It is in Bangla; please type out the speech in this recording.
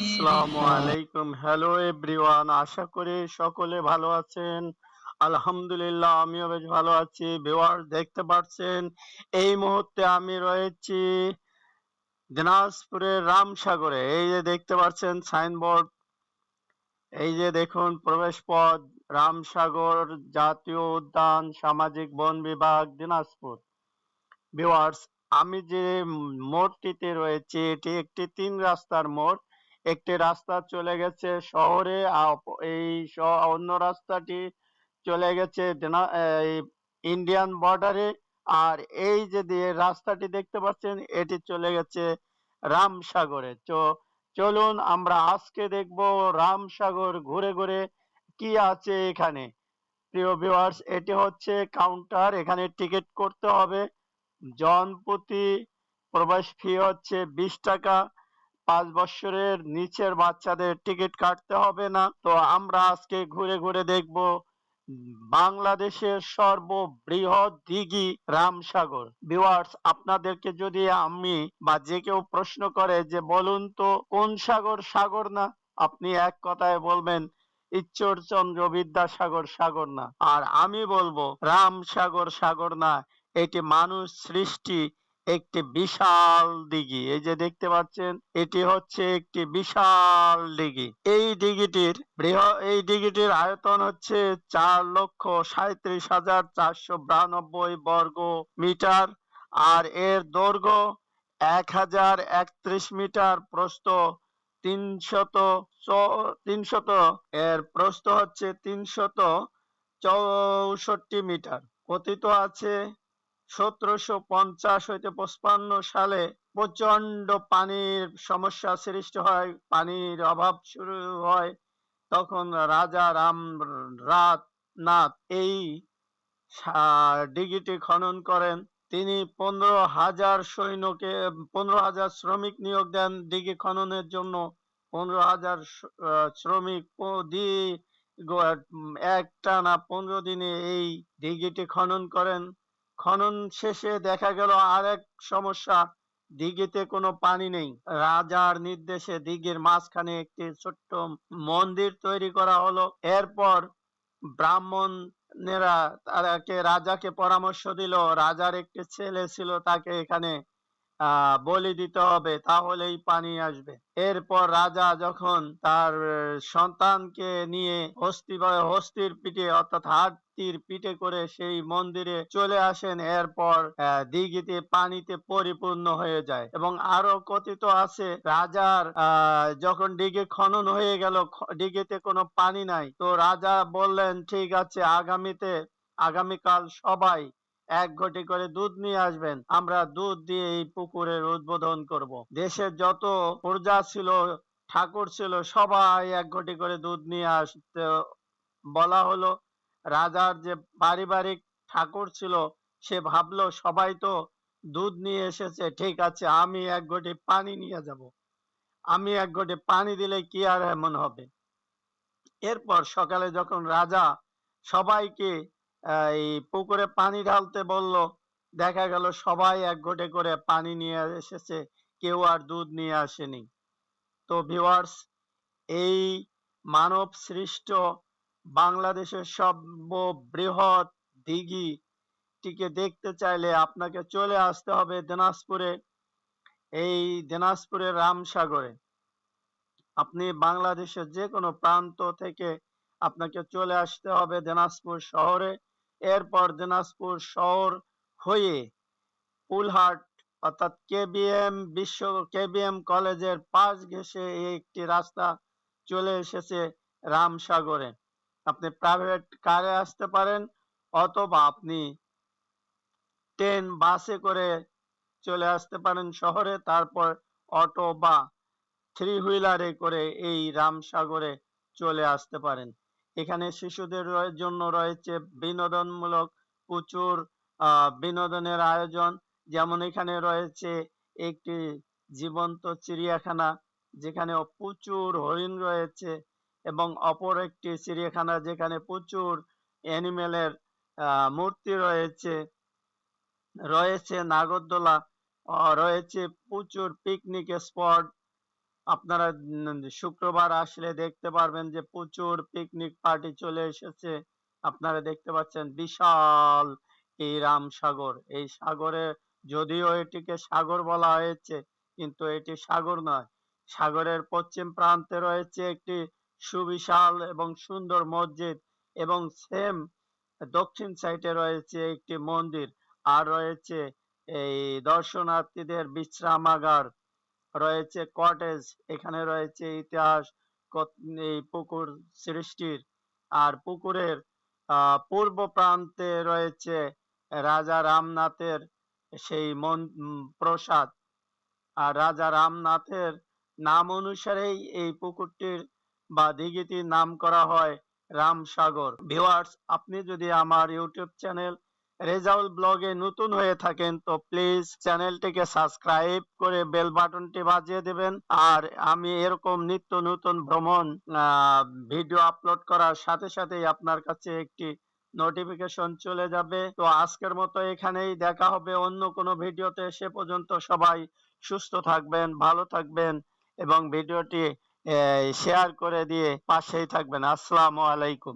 আসসালামু আলাইকুম। হ্যালো এভরিওয়ান আশা করি সকলে ভালো আছেন। আলহামদুলিল্লাহ আমিও বেশ ভালো আছি। ভিউয়ার দেখতে পাচ্ছেন এই মুহূর্তে আমি রয়েছি দিনাজপুরের রামসাগরে। এই যে দেখতে পাচ্ছেন সাইনবোর্ড এই যে দেখুন প্রবেশ পথ রামসাগর জাতীয় উদ্যান সামাজিক বন বিভাগ দিনাজপুর। ভিউয়ার্স আমি যে মোড়টিতে রয়েছে, এটি একটি তিন রাস্তার মোড়। একটি রাস্তা চলে গেছে শহরে এই অন্য রাস্তাটি চলে গেছে ইন্ডিয়ান বর্ডারে আর এই যে দিয়ে রাস্তাটি দেখতে পাচ্ছেন, এটি চলে গেছে রামসাগরে। তো চলুন আমরা আজকে দেখব রামসাগর ঘুরে ঘুরে কি আছে এখানে। প্রিয় ভিউয়ার্স, এটি হচ্ছে কাউন্টার, এখানে টিকিট করতে হবে। জন প্রতি প্রবেশ ফি হচ্ছে বিশ টাকা। পাঁচ বছরের নিচের বাচ্চাদের টিকিট কাটতে হবে না। তো আমরা আজকে ঘুরে ঘুরে দেখব বাংলাদেশের সর্ববৃহৎ দিঘি রামসাগর। ভিউয়ার্স আপনাদেরকে যদি আমি বা যে কেউ প্রশ্ন করে যে বলুন তো কোন সাগর সাগর না? আপনি এক কথায় বলবেন, ঈশ্বরচন্দ্র বিদ্যাসাগর সাগর না। আর আমি বলব, রামসাগর সাগর না। এটি মানুষ সৃষ্টি একটি বিশাল দিঘি। এই যে দেখতে পাচ্ছেন, এটি হচ্ছে একটি বিশাল দিঘি। এই দিঘিটির বৃহৎ এই দিঘিটির আয়তন হচ্ছে চার লক্ষ সাঁত্রিশ হাজার চারশো বিরানব্বই বর্গ মিটার আর এর দৈর্ঘ্য এক হাজার একত্রিশ মিটার। প্রস্থ তিনশত তিনশত, এর প্রস্থ হচ্ছে তিনশত চৌষট্টি মিটার। কথিত আছে সতেরোশো পঞ্চাশ হইতে পঁচপান্ন সালে প্রচণ্ড পানির সমস্যা সৃষ্টি হয়, পানির অভাব শুরু হয়। তখন রাজা রাম রাত নাথ এই দিঘিটি খনন করেন। তিনি পনেরো হাজার সৈন্যকে, পনেরো হাজার শ্রমিক নিয়োগ দেন দিঘি খননের জন্য। পনেরো হাজার শ্রমিক দিয়ে একটানা পনেরো দিনে এই দিঘিটি খনন করেন। খনন শেষে দেখা গেল আরেক সমস্যা, দিঘিতে কোনো পানি নেই। রাজার নির্দেশে দিঘির মাঝখানে একটি ছোট্ট মন্দির তৈরি করা হলো। এরপর ব্রাহ্মণেরা তারাকে, রাজাকে পরামর্শ দিল। রাজার একটি ছেলে ছিল, তাকে এখানে বলি দিতে হবে, তাহলেই পানি আসবে। এরপর রাজা যখন তার সন্তানকে নিয়ে হস্তি, হস্তির পিঠে, অর্থাৎ হাতির পিঠে করে সেই মন্দিরে চলে আসেন। এরপর দিঘিতে পানিতে পরিপূর্ণ হয়ে যায় এবং আরও কথিত আছে, রাজার যখন দিঘি খনন হয়ে গেল দিঘিতে কোনো পানি নাই। তো রাজা বললেন, ঠিক আছে, আগামীতে, আগামীকাল সবাই এক ঘটি করে দুধ নিয়ে আসবেন। আমরা দুধ দিয়ে এই পুকুরের উদ্বোধন করব। দেশের যত প্রজা ছিল, ঠাকুর ছিল, সবাই এক ঘটি করে দুধ নিয়ে আসতে বলা হলো। রাজার যে পারিবারিক ঠাকুর ছিল, সে ভাবলো, সবাই তো দুধ নিয়ে এসেছে, ঠিক আছে, আমি এক ঘটি পানি নিয়ে যাব। আমি এক ঘটি পানি দিলে কি আর এমন হবে? এরপর সকালে যখন রাজা সবাইকে এই পুকুরে পানি ঢালতে বলল, দেখা গেল সবাই এক ঘটে করে পানি নিয়ে এসেছে, কেউ আর দুধ নিয়ে আসেনি। তো ভিউয়ার্স এই মানব সৃষ্ট বাংলাদেশের সর্ববৃহৎ দিঘিটিকে দেখতে চাইলে আপনাকে চলে আসতে হবে দিনাজপুরে, এই দিনাজপুরের রামসাগরে। আপনি বাংলাদেশের যে কোনো প্রান্ত থেকে আপনাকে চলে আসতে হবে দিনাজপুর শহরে। এরপর দিনাজপুর শহর হয়ে পুলহাট, অর্থাৎ কেবিএম বিশ্ব, কেবিএম কলেজের পাশ ঘেঁষে একটি রাস্তা চলে এসেছে রামসাগরে। আপনি প্রাইভেট কারে আসতে পারেন অথবা আপনি ট্রেন বাসে করে চলে আসতে পারেন শহরে, তারপর অটো বা থ্রি হুইলারে করে এই রামসাগরে চলে আসতে পারেন। এখানে শিশুদের জন্য রয়েছে বিনোদনমূলক প্রচুর বিনোদনের আয়োজন। যেমন এখানে রয়েছে একটি জীবন্ত চিড়িয়াখানা যেখানে প্রচুর হরিণ রয়েছে। এবং অপর একটি চিড়িয়াখানা যেখানে প্রচুর অ্যানিমেলের মূর্তি রয়েছে। রয়েছে নাগরদোলা রয়েছে প্রচুর পিকনিক স্পট আপনারা শুক্রবার আসলে দেখতে পারবেন যে প্রচুর পিকনিক পার্টি চলে এসেছে। আপনারা দেখতে পাচ্ছেন বিশাল এই রামসাগর এই সাগরে যদিও এটিকে সাগর বলা হয়েছে, কিন্তু এটি সাগর নয়। সাগরের পশ্চিম প্রান্তে রয়েছে একটি সুবিশাল এবং সুন্দর মসজিদ এবং সেম দক্ষিণ সাইডে রয়েছে একটি মন্দির আর রয়েছে এই দর্শনার্থীদের বিশ্রামাগার, রয়েছে কটেজ এখানে রয়েছে ইতিহাস এই পুকুর সৃষ্টির আর পুকুরের পূর্ব প্রান্তে রয়েছে রাজা রামনাথের সেই মন প্রসাদ। আর রাজা রামনাথের নাম অনুসারেই এই পুকুরটির বা দিঘিটির নাম করা হয় রামসাগর ভিউয়ার্স, আপনি যদি আমার ইউটিউব চ্যানেল রেজাউল ব্লগে নতুন হয়ে থাকেন, তো প্লিজ চ্যানেলটিকে সাবস্ক্রাইব করে বেল বাটনটি বাজিয়ে দেবেন। আর আমি এরকম নিত্য নতুন ভ্রমণ ভিডিও আপলোড করার সাথে সাথেই আপনার কাছে একটি নোটিফিকেশন চলে যাবে। তো আজকের মতো এখানেই দেখা হবে। অন্য কোনো ভিডিওতে সে পর্যন্ত সবাই সুস্থ থাকবেন, ভালো থাকবেন এবং ভিডিওটি শেয়ার করে দিয়ে পাশেই থাকবেন। আসসালামু আলাইকুম।